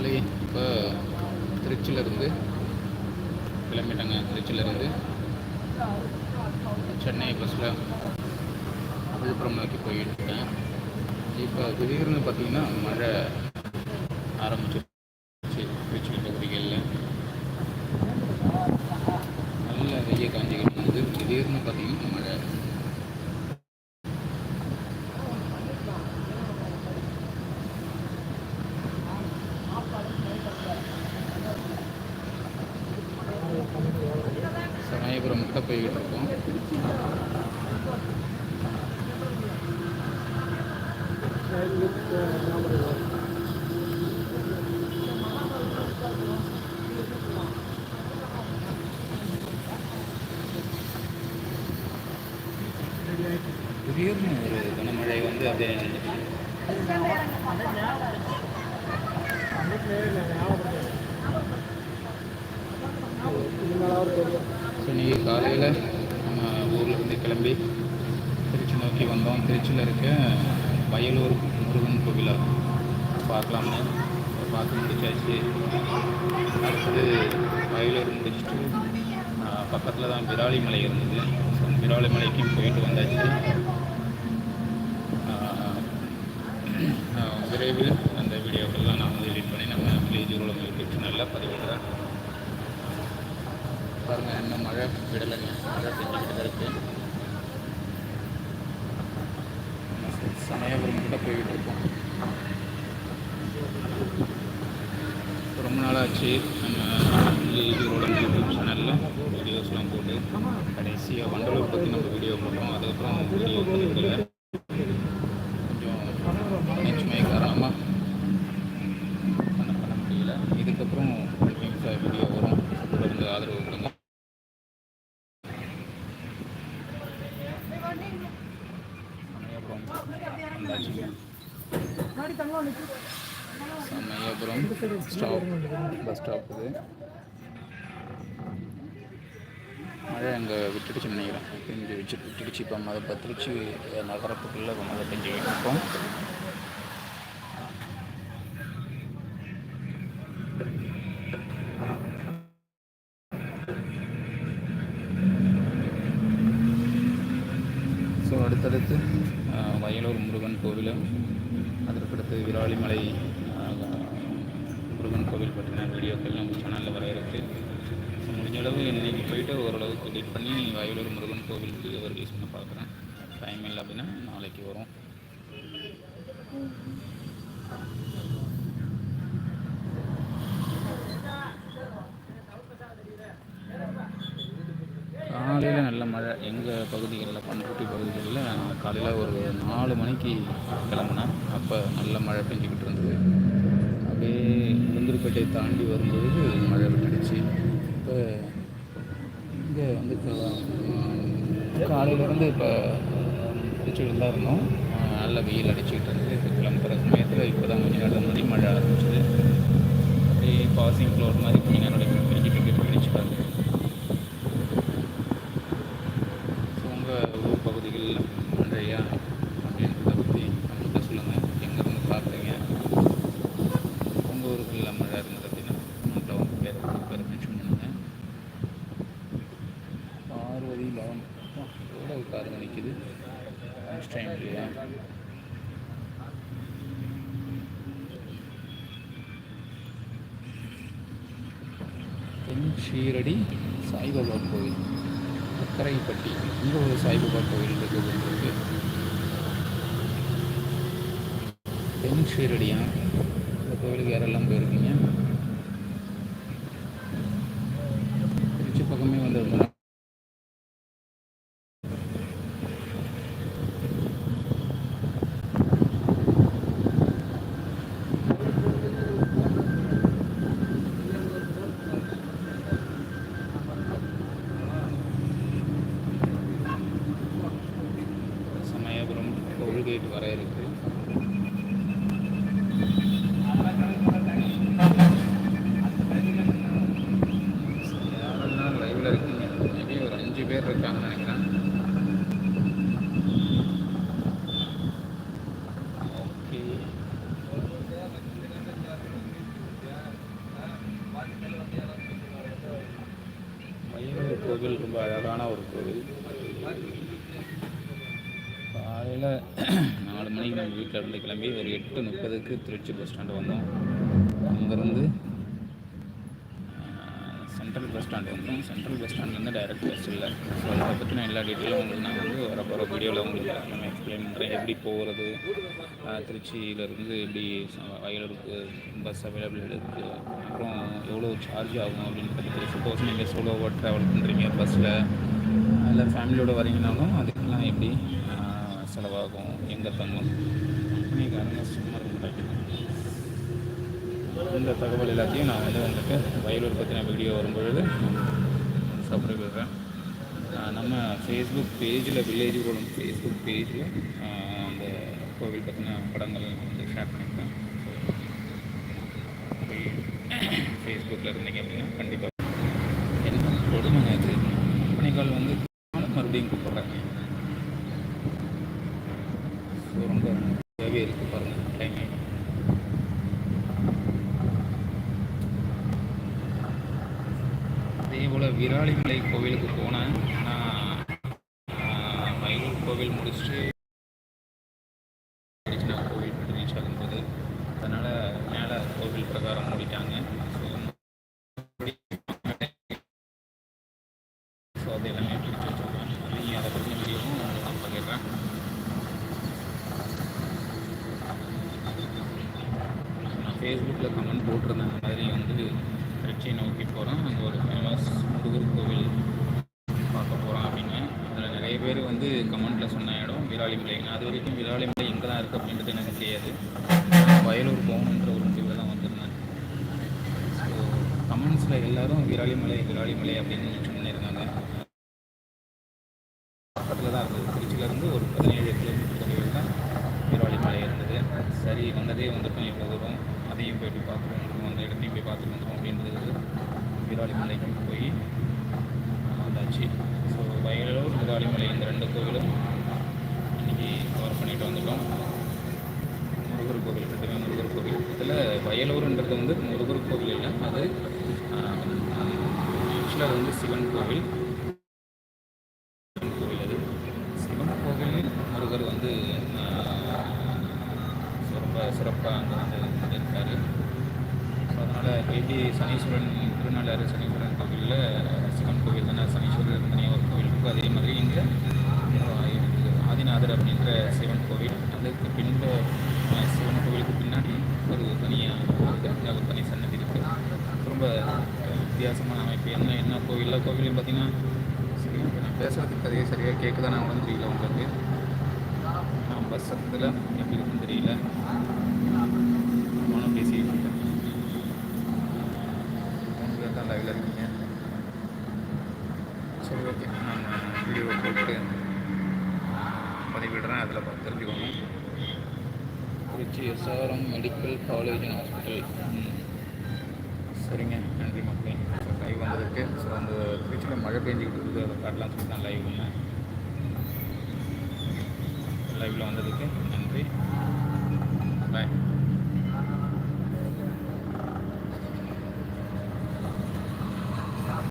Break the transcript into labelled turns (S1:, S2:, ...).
S1: மக்களே இப்போ திருச்சியிலேருந்து கிளம்பிட்டாங்க. திருச்சியிலேருந்து சென்னை பஸ்ஸில் விழுப்புரம் நோக்கி போயிட்டு இருக்கேன் இப்போ திடீர்னு பார்த்தீங்கன்னா மழை ஆரம்பிச்சிருச்சு திருச்சி பகுதிகளில் நல்ல வெய்ய காஞ்சிக்கிட்டு வந்து திடீர்னு பார்த்தீங்கன்னா மழை சமயபுரம் கிட்ட போய்கிட்டு இருக்கோம் திடீர்னு ஒரு கனமழை வந்து அப்படியே ஸோ இன்றைக்கி காலையில் நம்ம ஊர்லேருந்து கிளம்பி திருச்சி நோக்கி வந்தோம். திருச்சியில் இருக்க வயலூர் முருகன் கோவிலை பார்க்கலாம்னு. பார்த்து முடிச்சாச்சு. அடுத்தது வயலூர் முடிச்சுட்டு பக்கத்தில் தான் விராலிமலை இருந்தது. ஸோ விராலிமலைக்கும் போயிட்டு வந்தாச்சு. விரைவில் அந்த வீடியோக்கள்லாம் நான் வந்து எடிட் பண்ணி நம்ம வில்லேஜ் ஊரில் யூடியூப் சேனலில் பதிவிடுறேன். பாருங்கள் இன்னும் மழை விடலைங்க. மழை பெஞ்சிக்கிட்டு தான் இருக்கு. சமயபுரம் கிட்ட போய்கிட்டு இருக்கோம். ரொம்ப நாளாச்சு. நம்ம வில்லேஜ் யூடியூப் சேனலில் வீடியோஸ்லாம் போட்டு கடைசியாக வண்டலூர் பற்றி நம்ம வீடியோ போட்டோம். அதுக்கப்புறம் video Samayapuram stop. Bus stop இது. மழை அங்கே விட்டுடுச்சுன்னு நினைக்கிறேன். பெஞ்சு வச்சு விட்டுடுச்சு. இப்போ மழை பத்திரிச்சு. திருச்சி நகரத்துக்குள்ளே இப்போ மழை பெஞ்சுக்கிட்டு இருக்கோம். ஸோ அடுத்தடுத்து அஹ், வயலூர் முருகன் கோவில் அதற்கடுத்து முருகன் கோவில் பற்றின வீடியோக்கள் நம்ம சேனலில் வர இருக்குது முடிஞ்சளவு முடிஞ்ச அளவு போயிட்டு ஓரளவுக்கு எடிட் பண்ணி வயலூர் முருகன் கோவிலுக்கு ஒரு ரிலீஸ் பண்ண பார்க்குறேன். டைம் இல்லை அப்படின்னா நாளைக்கு வரும் காலையில் நல்ல மழை எங்கள் பகுதிகளில் பண்ருட்டி பகுதிகளில் காலையில் ஒரு நாலு மணிக்கு கிளம்புனேன். அப்போ நல்ல மழை பெஞ்சிக்கிட்டு இருந்தது. அப்படியே முந்திரிப்பேட்டை தாண்டி வரும்போது மழை விட்டுடுச்சு. இப்போ இங்கே வந்து காலையிலேருந்து இப்போ திருச்சியில் தான் இருந்தோம். நல்ல வெயில் அடிச்சுக்கிட்டு இருந்தது. இப்போ கிளம்புற சமயத்தில் இப்போ தான் கொஞ்சம் நேரம் முன்னாடி மழை ஆரம்பிச்சது. அப்படியே பாசிங் ஃப்ளோர் மாதிரி கொஞ்சம் நேரம் அப்படியே பிடிச்சிட்டு இருக்கு பிடிச்சிட்டாங்க ஸோ உங்கள் ஊர் பகுதிகளில் மழையா அப்படின்றத பற்றி நம்மகிட்ட சொல்லுங்கள் எங்கேருந்து பார்க்குறீங்க உங்கள் ஊர்களில் மழை இருந்தது அப்படின்னா நம்மகிட்ட உங்கள் பேர் பேர் மென்ஷன் பண்ணுங்கள் பார்வதி லெவன் எவ்வளோ காருங்க நிற்கிது நெக்ஸ்ட் டைம் இல்லையா தென் ஷீரடி சாய்பாபா கோவில் அக்கரைப்பட்டி இங்கே ஒரு சாய்பாபா கோவில் இருக்குது இருக்கு தென் ஷீரடியா இந்த கோவிலுக்கு யாரெல்லாம் போயிருக்கீங்க திருச்சி பக்கமே வந்திருந்தோம் டோல்கேட் வர இருக்கு. யாரெல்லாம் இருக்கீங்க? மேபி ஒரு அஞ்சு பேர் இருக்காங்கன்னு ஓகே. மயூர் கோவில் ரொம்ப அழகான ஒரு கோவில். நாலு மணிக்கு நம்ம வீட்டில் இருந்து கிளம்பி ஒரு எட்டு முப்பதுக்கு திருச்சி பஸ் ஸ்டாண்டு வந்தோம். அங்கேருந்து சென்ட்ரல் பஸ் ஸ்டாண்டு வந்தோம். சென்ட்ரல் பஸ் ஸ்டாண்ட்லேருந்து டைரக்ட் பஸ் இல்லை. ஸோ அதை பற்றின எல்லா டீட்டெயிலும் உங்களுக்கு நான் வந்து வர போகிற வீடியோவில் உங்களுக்கு எல்லாமே எக்ஸ்பிளைன் பண்ணுறேன் எப்படி போகிறது திருச்சியிலேருந்து எப்படி ச- வயலூருக்கு பஸ் அவைலபிள் இருக்குது அப்புறம் எவ்வளோ சார்ஜ் ஆகும் அப்படின்னு பற்றி சப்போஸ் நீங்கள் சோலோவாக ட்ராவல் பண்ணுறீங்க பஸ்ஸில் இல்லை ஃபேமிலியோடு வரீங்கனாலும் அதுக்கெல்லாம் எப்படி செலவாகும் எங்கே தங்கும்? நீங்கள் சும்மா இருக்க இந்த தகவல் எல்லாத்தையும் நான் வந்து வந்துட்டு வயலூர் பற்றின வீடியோ வரும்பொழுது சப்ரை நம்ம ஃபேஸ்புக் பேஜில் வில்லேஜ் கோலம் ஃபேஸ்புக் பேஜில் அந்த கோவில் பற்றின படங்கள் வந்து ஷேர் பண்ணியிருக்கேன். ஃபேஸ்புக்கில் இருந்தீங்க அப்படின்னா கண்டிப்பாக என்ன கொடுமைங்க இது கம்பெனிகள் வந்து மறுபடியும் கூப்பிட்றாங்க ஸோ ரொம்ப தேவையாக இருக்குது பாருங்கள் டைமிங் அதே போல் விராலிமலை கோவிலுக்கு போனேன். நான் மயிலூர் கோவில் முடிச்சுட்டு கோவில் ரீச் ஆகும்போது அதனால் மேலே கோவில் பிரகாரம் மூடிட்டாங்க. ஸோ ஸோ அது எல்லாமே பிடிச்சி வச்சுருக்கேன் நீங்கள் அதை பற்றி வீடியோவும் நான் பண்ணிடுறேன் நான் ஃபேஸ்புக்கில் கமெண்ட் போட்டிருந்தேன். அந்த மாதிரி வந்து திருச்சியை நோக்கி போகிறோம் அங்கே ஒரு ஃபேமஸ் முருகர் கோவில் பார்க்க போகிறோம் அப்படின்னு. அதில் நிறைய பேர் வந்து கமெண்ட்டில் சொன்ன இடம் விராலிமலைங்க அது வரைக்கும் விராலிமலை எங்கே தான் இருக்குது அப்படின்றது எனக்கு தெரியாது. வயலூர் போகணுன்ற ஒரு முடிவில் தான் வந்திருந்தேன். ஸோ கமெண்ட்ஸில் எல்லாரும் விராலிமலை விராலிமலை அப்படின்னு மென்ஷன் பண்ணியிருந்தாங்க. பக்கத்தில் தான் இருந்தது திருச்சியிலேருந்து ஒரு பதினேழு கிலோமீட்டர் தொலைவில் தான் விராலிமலை இருந்தது. சரி வந்ததே வந்துட்டோம் இவ்வளோ தூரம். அதையும் போயிட்டு பார்த்துட்டு வந்துடும் அந்த இடத்தையும் போய் பார்த்துட்டு வந்துடும் மலைக்கு போய் வந்தாச்சு ஸோ வயலூர் விராலிமலை இந்த ரெண்டு கோவிலும் இன்றைக்கி கவர் பண்ணிட்டு வந்துட்டோம். முருகர் கோவில் ரெண்டுமே முருகர் கோவில். இதில் வயலூர்ன்றது வந்து முருகர் கோவில் இல்லை அது ஆக்சுவலாக வந்து சிவன் கோவில். சிவன் கோவில் அது. சிவன் கோவில் முருகர் வந்து ரொம்ப சிறப்பாக அங்கே வந்து இருக்கார். அதனால் எப்படி சனீஸ்வரன் திருநள்ளாறு சனீஸ்வரன் கோவிலில் சிவன் கோவில் தானே சனீஸ்வரர் தனியாக ஒரு கோவில் இருக்கும் அதே மாதிரி இங்கே ஆதிநாதர் அப்படின்ற சிவன் கோவில். அதுக்கு பின்பு சிவன் கோவிலுக்கு பின்னாடி ஒரு தனியாக ஒரு தனி சன்னதி இருக்குது ரொம்ப வித்தியாசமான அமைப்பு. என்ன என்ன கோவிலில்? கோவிலும் பார்த்தீங்கன்னா சரி இப்போ நான் பேசுகிறதுக்கு அதே சரியாக கேட்குதானே ஒன்றும் தெரியல உங்களுக்கு. நான் பஸ் சத்தத்தில் எப்படி இருக்குன்னு தெரியல. லைவில் இருக்கீங்க. சரி ஓகே நான் வீடியோவை போட்டு பதிவிடுறேன். அதில் பார்த்து தெரிஞ்சுக்கோங்க. Trichy SRM medical college and hospital சரிங்க. நன்றி மக்களே. லைவ் வந்ததுக்கு ஸோ அந்த திருச்சியில் மழை பெஞ்சிக்கிட்டு இருக்குது. அதை காட்டலாம் சொல்லி தான் லைவ் வந்தேன் லைவில் வந்ததுக்கு நன்றி. பாய்